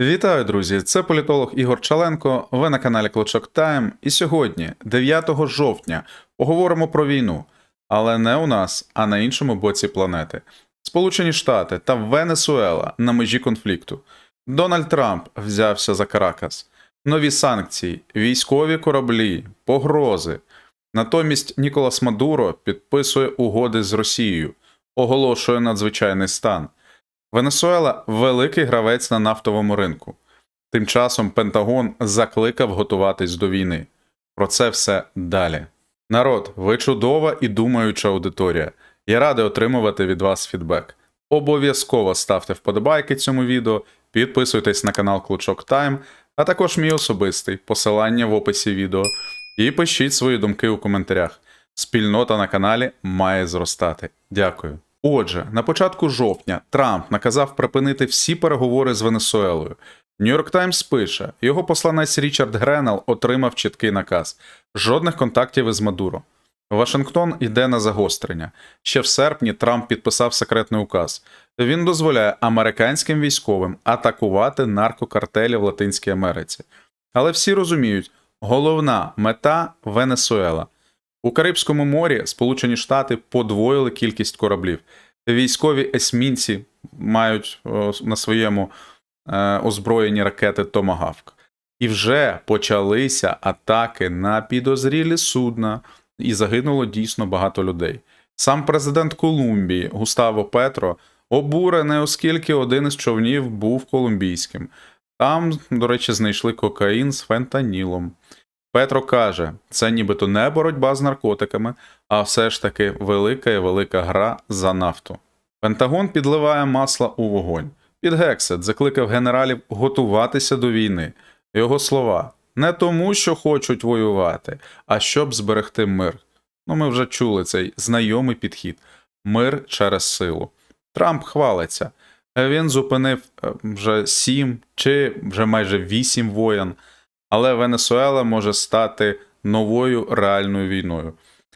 Вітаю, друзі! Це політолог Ігор Чаленко. Ви на каналі Клочок Тайм. І сьогодні, 9 жовтня, поговоримо про війну, але не у нас, а на іншому боці планети. Сполучені Штати та Венесуела на межі конфлікту. Дональд Трамп взявся за Каракас. Нові санкції, військові кораблі, погрози. Натомість Ніколас Мадуро підписує угоди з Росією, оголошує надзвичайний стан. Венесуела великий гравець на нафтовому ринку. Тим часом Пентагон закликав готуватись до війни. Про це все далі. Народ, ви чудова і думаюча аудиторія. Я радий отримувати від вас фідбек. Обов'язково ставте вподобайки цьому відео, підписуйтесь на канал Клучок Тайм, а також мій особистий посилання в описі відео. І пишіть свої думки у коментарях. Спільнота на каналі має зростати. Дякую. Отже, на початку жовтня Трамп наказав припинити всі переговори з Венесуелою. Нью-Йорк Таймс пише, його посланець Річард Гренел отримав чіткий наказ: жодних контактів із Мадуро. Вашингтон йде на загострення. Ще в серпні Трамп підписав секретний указ. Він дозволяє американським військовим атакувати наркокартелі в Латинській Америці. Але всі розуміють, головна мета Венесуела. У Карибському морі Сполучені Штати подвоїли кількість кораблів. Військові есмінці мають на своєму е, озброєні ракети Томагавк. І вже почалися атаки на підозрілі судна, і загинуло дійсно багато людей. Сам президент Колумбії Густаво Петро обурений, оскільки один із човнів був колумбійським. Там, до речі, знайшли кокаїн з фентанілом. Петро каже, це нібито не боротьба з наркотиками, а все ж таки велика і велика гра за нафту. Пентагон підливає масла у вогонь. Підгексет закликав генералів готуватися до війни. Його слова не тому, що хочуть воювати, а щоб зберегти мир. Ну, ми вже чули цей знайомий підхід мир через силу. Трамп хвалиться. Він зупинив е, вже сім чи вже майже вісім воєн. Але Венесуела може стати новою реальною війною.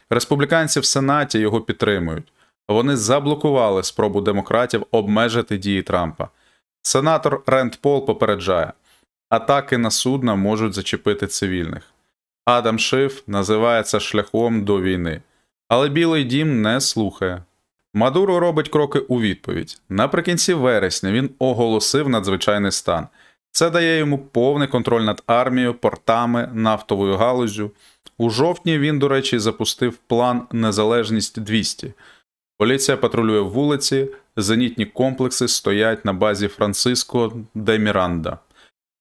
Республіканці в Сенаті його підтримують. Вони заблокували спробу демократів обмежити дії Трампа. Сенатор Ренд Пол попереджає: атаки на судна можуть зачепити цивільних. Адам Шиф називає це шляхом до війни. Але Білий дім не слухає. Мадуро робить кроки у відповідь. Наприкінці вересня він оголосив надзвичайний стан. Це дає йому повний контроль над армією, портами, нафтовою галузю. У жовтні він, до речі, запустив план Незалежність 200. Поліція патрулює вулиці, зенітні комплекси стоять на базі Франциско де Міранда.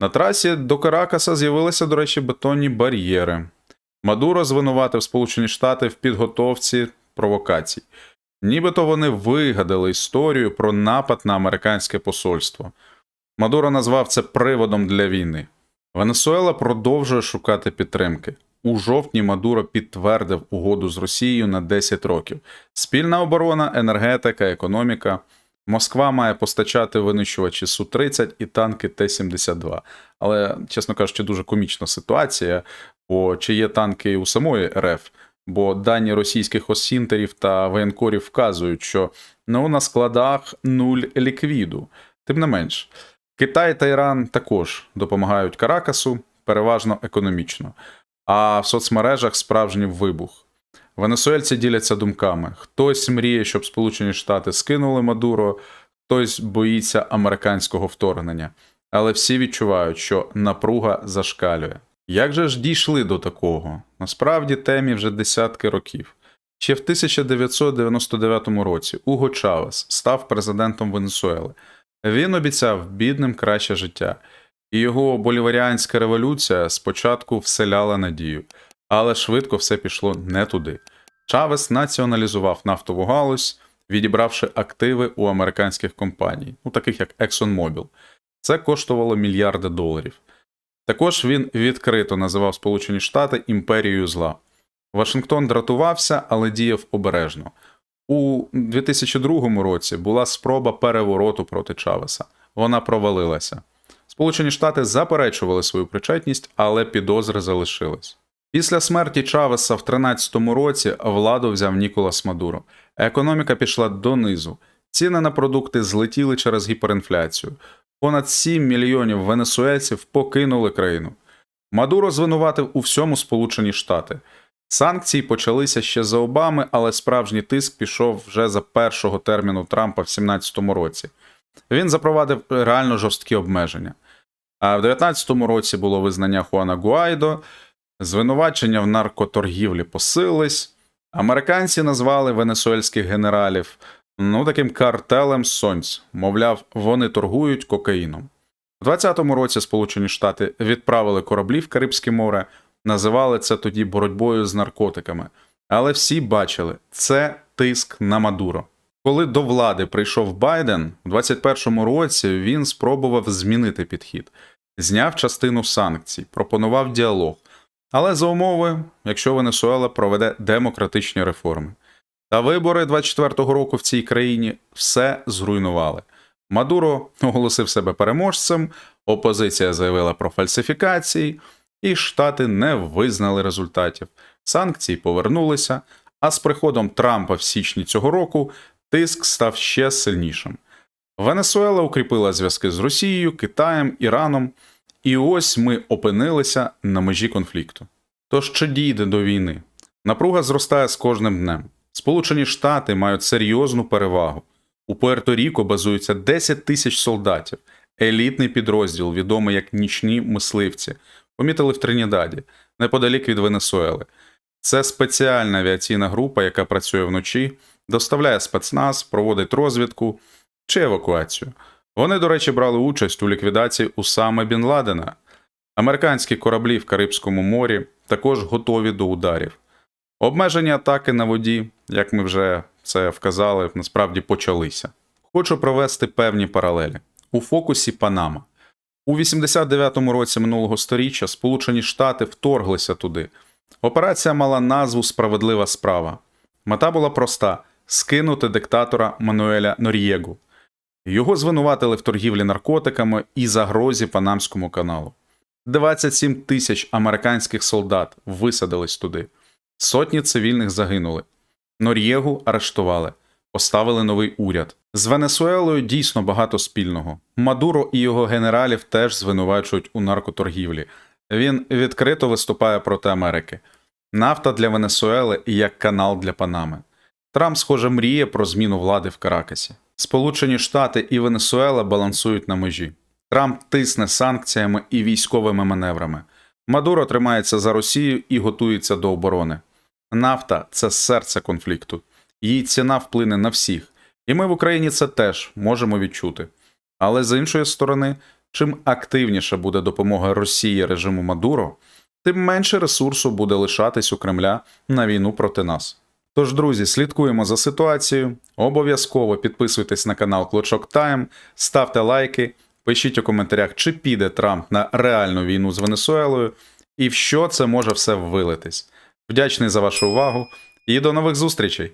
На трасі до Каракаса з'явилися, до речі, бетонні бар'єри. Мадуро звинуватив Сполучені Штати в підготовці провокацій. Нібито вони вигадали історію про напад на американське посольство. Мадуро назвав це приводом для війни. Венесуела продовжує шукати підтримки. У жовтні Мадуро підтвердив угоду з Росією на 10 років. Спільна оборона, енергетика, економіка. Москва має постачати винищувачі Су-30 і танки Т-72. Але, чесно кажучи, дуже комічна ситуація, бо чи є танки у самої РФ, бо дані російських осінтерів та воєнкорів вказують, що ну, на складах нуль ліквіду. Тим не менш. Китай та Іран також допомагають Каракасу, переважно економічно, а в соцмережах справжній вибух. Венесуельці діляться думками: хтось мріє, щоб Сполучені Штати скинули Мадуро, хтось боїться американського вторгнення, але всі відчувають, що напруга зашкалює. Як же ж дійшли до такого? Насправді темі вже десятки років. Ще в 1999 році Уго Чавес став президентом Венесуели. Він обіцяв бідним краще життя, і його боліваріанська революція спочатку вселяла надію, але швидко все пішло не туди. Чавес націоналізував нафтову галузь, відібравши активи у американських компаній, ну таких як ExxonMobil. Це коштувало мільярди доларів. Також він відкрито називав Сполучені Штати імперією зла. Вашингтон дратувався, але діяв обережно. У 2002 році була спроба перевороту проти Чавеса. Вона провалилася. Сполучені Штати заперечували свою причетність, але підозри залишились. Після смерті Чавеса в 2013 році владу взяв Ніколас Мадуро. Економіка пішла донизу. Ціни на продукти злетіли через гіперінфляцію. понад 7 мільйонів венесуельців покинули країну. Мадуро звинуватив у всьому Сполучені Штати. Санкції почалися ще за Обами, але справжній тиск пішов вже за першого терміну Трампа в 2017 році. Він запровадив реально жорсткі обмеження. А в 2019 році було визнання Хуана Гуайдо, звинувачення в наркоторгівлі посилились. Американці назвали венесуельських генералів ну таким картелем сонць. Мовляв, вони торгують кокаїном. У 2020 році Сполучені Штати відправили кораблі в Карибське море, називали це тоді боротьбою з наркотиками. Але всі бачили, це тиск на Мадуро. Коли до влади прийшов Байден, у 2021 році він спробував змінити підхід, зняв частину санкцій, пропонував діалог. Але за умови, якщо Венесуела проведе демократичні реформи. Та вибори 24-го року в цій країні все зруйнували. Мадуро оголосив себе переможцем, опозиція заявила про фальсифікації, і Штати не визнали результатів. Санкції повернулися, а з приходом Трампа в січні цього року тиск став ще сильнішим. Венесуела укріпила зв'язки з Росією, Китаєм, Іраном, і ось ми опинилися на межі конфлікту. Тож чи дійде до війни? Напруга зростає з кожним днем. Сполучені Штати мають серйозну перевагу. У Пуерто-Ріко базується 10 тисяч солдатів, елітний підрозділ, відомий як нічні мисливці, помітили в Тринідаді, неподалік від Венесуели. Це спеціальна авіаційна група, яка працює вночі, доставляє спецназ, проводить розвідку чи евакуацію. Вони, до речі, брали участь у ліквідації Усами Бін Ладена. Американські кораблі в Карибському морі також готові до ударів. Обмежені атаки на воді, як ми вже це вказали, насправді почалися. Хочу провести певні паралелі. У фокусі Панама. У 89-му році минулого століття Сполучені Штати вторглися туди. Операція мала назву Справедлива справа. Мета була проста: скинути диктатора Мануеля Нор'єгу. Його звинуватили в торгівлі наркотиками і загрозі Панамському каналу. 27 тисяч американських солдат висадились туди. Сотні цивільних загинули. Нор'єгу арештували, поставили новий уряд. З Венесуелою дійсно багато спільного. Мадуро і його генералів теж звинувачують у наркоторгівлі. Він відкрито виступає проти Америки. Нафта для Венесуели як канал для Панами. Трамп, схоже, мріє про зміну влади в Каракасі. Сполучені Штати і Венесуела балансують на межі. Трамп тисне санкціями і військовими маневрами. Мадуро тримається за Росію і готується до оборони. Нафта це серце конфлікту. Її ціна вплине на всіх. І ми в Україні це теж можемо відчути. Але з іншої сторони, чим активніше буде допомога Росії режиму Мадуро, тим менше ресурсу буде лишатись у Кремля на війну проти нас. Тож, друзі, слідкуємо за ситуацією. Обов'язково підписуйтесь на канал Клочок Тайм, ставте лайки, пишіть у коментарях, чи піде Трамп на реальну війну з Венесуелою і в що це може все вилитись. Вдячний за вашу увагу і до нових зустрічей!